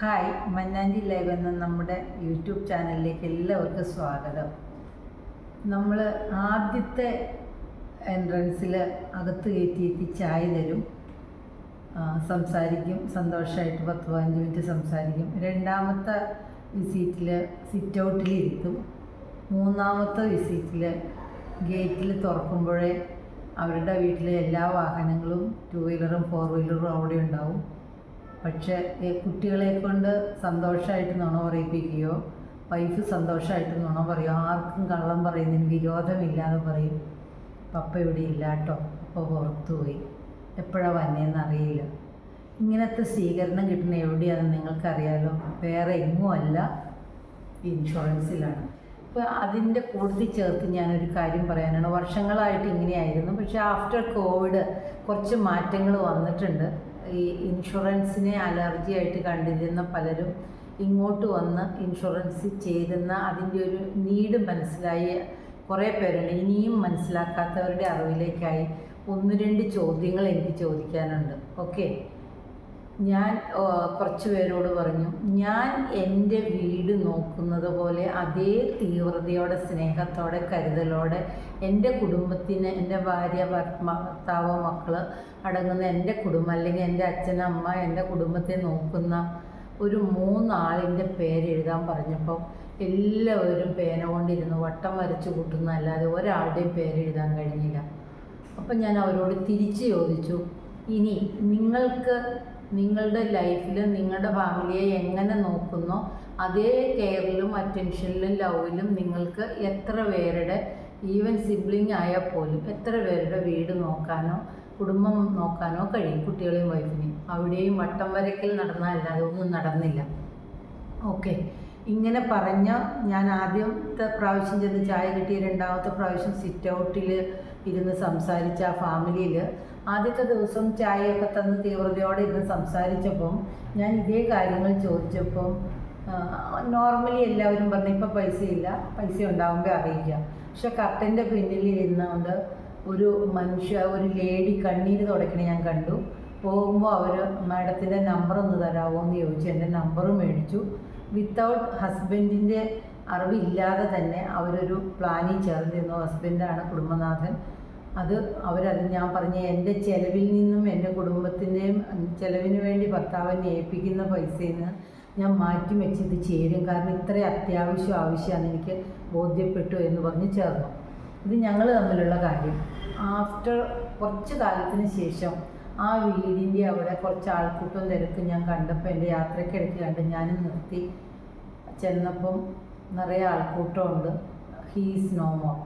Hi മന്നാഞ്ചി live എന്ന നമ്മുടെ YouTube ചാനലിലേക്ക് എല്ലാവർക്കും സ്വാഗതം. നമ്മൾ ആദ്യത്തെ എൻട്രൻസിൽ അകത്ത് കയറ്റിയിട്ട് ചായ തരും. സംസാരിക്കും സന്തോഷമായിട്ട് പത്ത് പതിനഞ്ച് മിനിറ്റ് സംസാരിക്കും. രണ്ടാമത്തെ വിസിറ്റിൽ സിറ്റ് ഔട്ടിൽ ഇരുത്തും. മൂന്നാമത്തെ വിസിറ്റിൽ ഗേറ്റിൽ തുറക്കുമ്പോഴേ അവരുടെ വീട്ടിലെ എല്ലാ വാഹനങ്ങളും ടു വീലറും ഫോർ വീലറും അവിടെ ഉണ്ടാവും. പക്ഷേ കുട്ടികളെ കൊണ്ട് സന്തോഷമായിട്ട് നുണ പറയിപ്പിക്കുകയോ വൈഫ് സന്തോഷമായിട്ട് നുണ പറയും ആർക്കും കള്ളം പറയുന്നതിന് വിരോധമില്ലാതെ പറയും പപ്പ ഇവിടെ ഇല്ല കേട്ടോ പപ്പ പുറത്തു പോയി. എപ്പോഴാണ് വന്നതെന്ന് അറിയില്ല. ഇങ്ങനത്തെ സ്വീകരണം കിട്ടുന്ന എവിടെയാണെന്ന് നിങ്ങൾക്കറിയാലോ. വേറെ എങ്ങും അല്ല ഇൻഷുറൻസിലാണ്. ഇപ്പോൾ അതിന്റെ കൂടുതൽ ചേർത്ത് ഞാനൊരു കാര്യം പറയാനാണ്. വർഷങ്ങളായിട്ട് ഇങ്ങനെയായിരുന്നു. പക്ഷേ ആഫ്റ്റർ കോവിഡ് കുറച്ച് മാറ്റങ്ങൾ വന്നിട്ടുണ്ട്. ഈ ഇൻഷുറൻസിനെ അലർജി ആയിട്ട് കണ്ടിരുന്ന പലരും ഇങ്ങോട്ട് വന്ന് ഇൻഷുറൻസ് ചേരുന്ന അതിന്റെ ഒരു നീഡ് മനസ്സിലായി. കുറേ പേരുണ്ട്. ഇനിയും മനസ്സിലാക്കാത്തവരുടെ അറിവിലേക്കായി ഒന്ന് രണ്ട് ചോദ്യങ്ങൾ എനിക്ക് ചോദിക്കാനുണ്ട്. ഓക്കെ ഞാൻ കുറച്ച് പേരോട് പറഞ്ഞു ഞാൻ എന്റെ വീട് നോക്കുന്നത് പോലെ അതേ തീവ്രതയോടെ സ്നേഹത്തോടെ കരുതലോടെ എന്റെ കുടുംബത്തിന് എന്റെ ഭാര്യ ഭർത്ത- ഭർത്താവ് മക്കൾ അടങ്ങുന്ന എന്റെ കുടുംബം അല്ലെങ്കിൽ എന്റെ അച്ഛൻ അമ്മ എന്റെ കുടുംബത്തെ നോക്കുന്ന ഒരു മൂന്നാളിന്റെ പേര് എഴുതാൻ പറഞ്ഞപ്പോൾ എല്ലാവരും പേന കൊണ്ടിരുന്ന് വട്ടം വരച്ച് കൂട്ടുന്നതല്ലാതെ ഒരാളുടെയും പേര് എഴുതാൻ കഴിഞ്ഞില്ല. അപ്പം ഞാൻ അവരോട് തിരിച്ച് ചോദിച്ചു ഇനി നിങ്ങൾക്ക് നിങ്ങളുടെ ലൈഫിൽ നിങ്ങളുടെ ഫാമിലിയെ എങ്ങനെ നോക്കുന്നോ? അതേ കെയറിലും അറ്റൻഷനിലും ലവിലും നിങ്ങൾക്ക് എത്ര പേരുടെ ഈവൻ സിബ്ലിംഗ് ആയാൽ പോലും എത്ര പേരുടെ വീട് നോക്കാനോ കുടുംബം നോക്കാനോ കഴിയും കുട്ടികളെയും വൈഫിനെയും അവിടെയും വട്ടം വരയ്ക്കൽ നടന്നതല്ലാതെ ഒന്നും നടന്നില്ല. ഓക്കെ ഇങ്ങനെ പറഞ്ഞ ഞാൻ ആദ്യത്തെ പ്രാവശ്യം ചെന്ന് ചായ കിട്ടിയ രണ്ടാമത്തെ പ്രാവശ്യം സിറ്റ് ഔട്ടിൽ ഇരുന്ന് സംസാരിച്ച ആ ഫാമിലിയിൽ ആദ്യത്തെ ദിവസം ചായയൊക്കെ തന്ന് തീവ്രതയോടെ ഇരുന്ന് സംസാരിച്ചപ്പം ഞാൻ ഇതേ കാര്യങ്ങൾ ചോദിച്ചപ്പം നോർമലി എല്ലാവരും പറഞ്ഞു ഇപ്പം പൈസയില്ല പൈസ ഉണ്ടാകുമ്പോൾ അറിയിക്കാം. പക്ഷെ കർട്ടന്റെ പിന്നിൽ ഇരുന്നുകൊണ്ട് ഒരു മനുഷ്യ ഒരു ലേഡി കണ്ണീര് തുടക്കണ ഞാൻ കണ്ടു. പോകുമ്പോൾ അവർ മാഡത്തിന്റെ നമ്പർ ഒന്ന് തരാമോ എന്ന് ചോദിച്ചു. എന്റെ നമ്പർ മേടിച്ചു. വിത്തൗട്ട് ഹസ്ബൻഡിന്റെ അറിവില്ലാതെ തന്നെ അവരൊരു പ്ലാനിൽ ചേർന്നിരുന്നു. ഹസ്ബൻഡാണ് കുടുംബനാഥൻ. അത് അവരത് ഞാൻ പറഞ്ഞ എന്റെ ചിലവിൽ നിന്നും എന്റെ കുടുംബത്തിന്റെയും ചിലവിന് വേണ്ടി ഭർത്താവിനെ ഏൽപ്പിക്കുന്ന പൈസയിൽ നിന്ന് ഞാൻ മാറ്റി വെച്ച് ഇത് ചേരും. കാരണം ഇത്രയും അത്യാവശ്യം ആവശ്യമാണ് എനിക്ക് ബോധ്യപ്പെട്ടു എന്ന് പറഞ്ഞ് ചേർന്നു. ഇത് ഞങ്ങൾ തമ്മിലുള്ള കാര്യം. ആഫ്റ്റർ കുറച്ച് കാലത്തിന് ശേഷം ആ വീടിന്റെ അവിടെ കുറച്ച് ആൾക്കൂട്ടം തിരക്ക് ഞാൻ കണ്ടപ്പോൾ എന്റെ യാത്രക്കിടയ്ക്ക് കണ്ട് ഞാനും നിർത്തി. ചെന്നപ്പം നിറയെ ആൾക്കൂട്ടമുണ്ട്. ഹീസ് നോ മോർ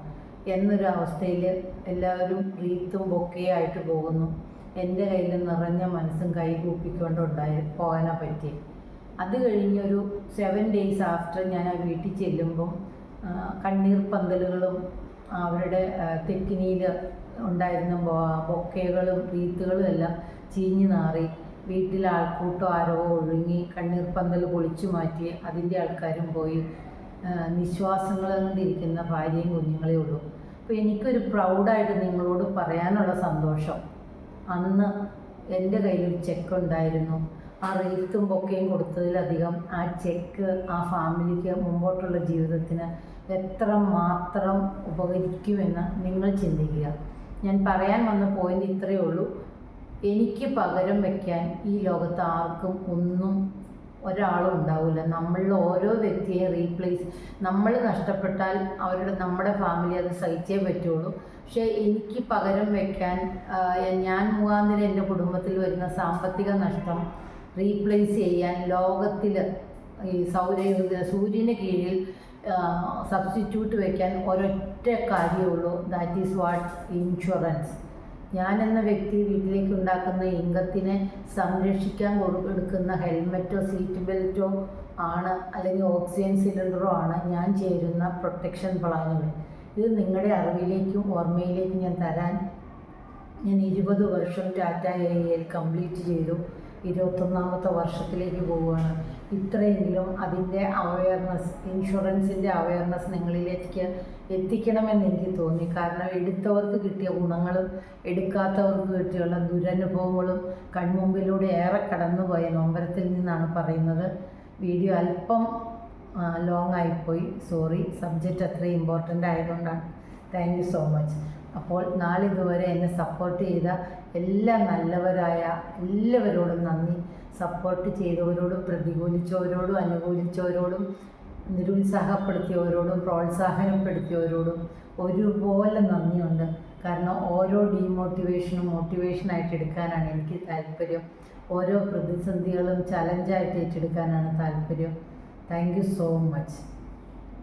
എന്നൊരു അവസ്ഥയിൽ എല്ലാവരും റീത്തും ബൊക്കെയായിട്ട് പോകുന്നു. എന്റെ കയ്യിൽ നിറഞ്ഞ മനസ്സും കൈ കൂപ്പിക്കൊണ്ടുണ്ടായി പോകാനാ പറ്റി അത് കഴിഞ്ഞൊരു സെവൻ ഡേയ്സ് ആഫ്റ്റർ ഞാൻ ആ വീട്ടിൽ ചെല്ലുമ്പം കണ്ണീർ പന്തലുകളും അവരുടെ തെക്കിനിയിൽ ഉണ്ടായിരുന്ന ബൊക്കകളും റീത്തുകളും എല്ലാം ചീഞ്ഞു നാറി. വീട്ടിൽ ആരോ ഒഴുങ്ങി കണ്ണീർ പന്തൽ പൊളിച്ചു മാറ്റി അതിന്റെ ആൾക്കാരും പോയി നിശ്വാസങ്ങൾ കൊണ്ടിരിക്കുന്ന ഭാര്യയും കുഞ്ഞുങ്ങളേ ഉള്ളൂ. അപ്പോൾ എനിക്കൊരു പ്രൗഡായിട്ട് നിങ്ങളോട് പറയാനുള്ള സന്തോഷം. അന്ന് എന്റെ കയ്യിൽ ചെക്ക് ഉണ്ടായിരുന്നു. ആ റീത്തും ബൊക്കെയും കൊടുത്തതിലധികം ആ ചെക്ക് ആ ഫാമിലിക്ക് മുമ്പോട്ടുള്ള ജീവിതത്തിന് എത്ര മാത്രം ഉപകരിക്കുമെന്ന് നിങ്ങൾ ചിന്തിക്കുക. ഞാൻ പറയാൻ വന്ന പോയിന്റ് ഇത്രയേ ഉള്ളൂ. എനിക്ക് പകരം വയ്ക്കാൻ ഈ ലോകത്ത് ആർക്കും ഒന്നും ഒരാളും ഉണ്ടാവില്ല നമ്മളിൽ ഓരോ വ്യക്തിയെ റീപ്ലേസ് നമ്മൾ നഷ്ടപ്പെട്ടാൽ അവരുടെ നമ്മുടെ ഫാമിലി അത് സഹിച്ചേ പറ്റുള്ളൂ. പക്ഷേ എനിക്ക് പകരം വയ്ക്കാൻ ഞാൻ മുഖാന്തരം എന്റെ കുടുംബത്തിൽ വരുന്ന സാമ്പത്തിക നഷ്ടം റീപ്ലേസ് ചെയ്യാൻ ലോകത്തിൽ ഈ സൗര സൂര്യന് കീഴിൽ സബ്സ്റ്റിറ്റ്യൂട്ട് വയ്ക്കാൻ ഒരൊറ്റ കാര്യമുള്ളൂ ദാറ്റ് ഈസ് വാട്ട് ഇൻഷുറൻസ് ഞാൻ എന്ന വ്യക്തി വീട്ടിലേക്ക് ഉണ്ടാക്കുന്ന ഇംഗത്തിനെ സംരക്ഷിക്കാൻ കൊടുക്കുന്ന ഹെൽമെറ്റോ സീറ്റ് ബെൽറ്റോ ആണ് അല്ലെങ്കിൽ ഓക്സിജൻ സിലിണ്ടറോ ആണ് ഞാൻ ചേരുന്ന പ്രൊട്ടക്ഷൻ പ്ലാനുകൾ. ഇത് നിങ്ങളുടെ അറിവിലേക്കും ഓർമ്മയിലേക്കും ഞാൻ തരാൻ ഞാൻ ഇരുപത് വർഷം ടാറ്റ എ കംപ്ലീറ്റ് ചെയ്തു. ഇരുപത്തൊന്നാമത്തെ വർഷത്തിലേക്ക് പോവുകയാണ്. ഇത്രയെങ്കിലും അതിന്റെ അവയർനെസ് ഇൻഷുറൻസിന്റെ അവയർനെസ് നിങ്ങളിലേക്ക് എത്തിക്കണമെന്ന് എനിക്ക് തോന്നി. കാരണം എടുത്തവർക്ക് കിട്ടിയ ഗുണങ്ങളും എടുക്കാത്തവർക്ക് കിട്ടിയുള്ള ദുരനുഭവങ്ങളും കൺമുമ്പിലൂടെ ഏറെ കടന്നുപോയ നൊമ്പരത്തിൽ നിന്നാണ് പറയുന്നത്. വീഡിയോ അല്പം ലോങ് ആയിപ്പോയി. സോറി സബ്ജക്റ്റ് അത്രയും ഇമ്പോർട്ടന്റ് ആയതുകൊണ്ടാണ്. താങ്ക് യു സോ മച്ച് അപ്പോൾ നാളിതുവരെ എന്നെ സപ്പോർട്ട് ചെയ്ത എല്ലാ നല്ലവരായ എല്ലാവരോടും നന്ദി. സപ്പോർട്ട് ചെയ്തവരോടും പ്രതികൂലിച്ചവരോടും അനുകൂലിച്ചവരോടും നിരുത്സാഹപ്പെടുത്തിയവരോടും പ്രോത്സാഹനപ്പെടുത്തിയവരോടും ഒരുപോലെ നന്ദിയുണ്ട്. കാരണം ഓരോ ഡീമോട്ടിവേഷനും മോട്ടിവേഷനായിട്ട് എടുക്കാനാണ് എനിക്ക് താല്പര്യം. ഓരോ പ്രതിസന്ധികളും ചലഞ്ചായിട്ട് ഏറ്റെടുക്കാനാണ് താല്പര്യം. Thank you so much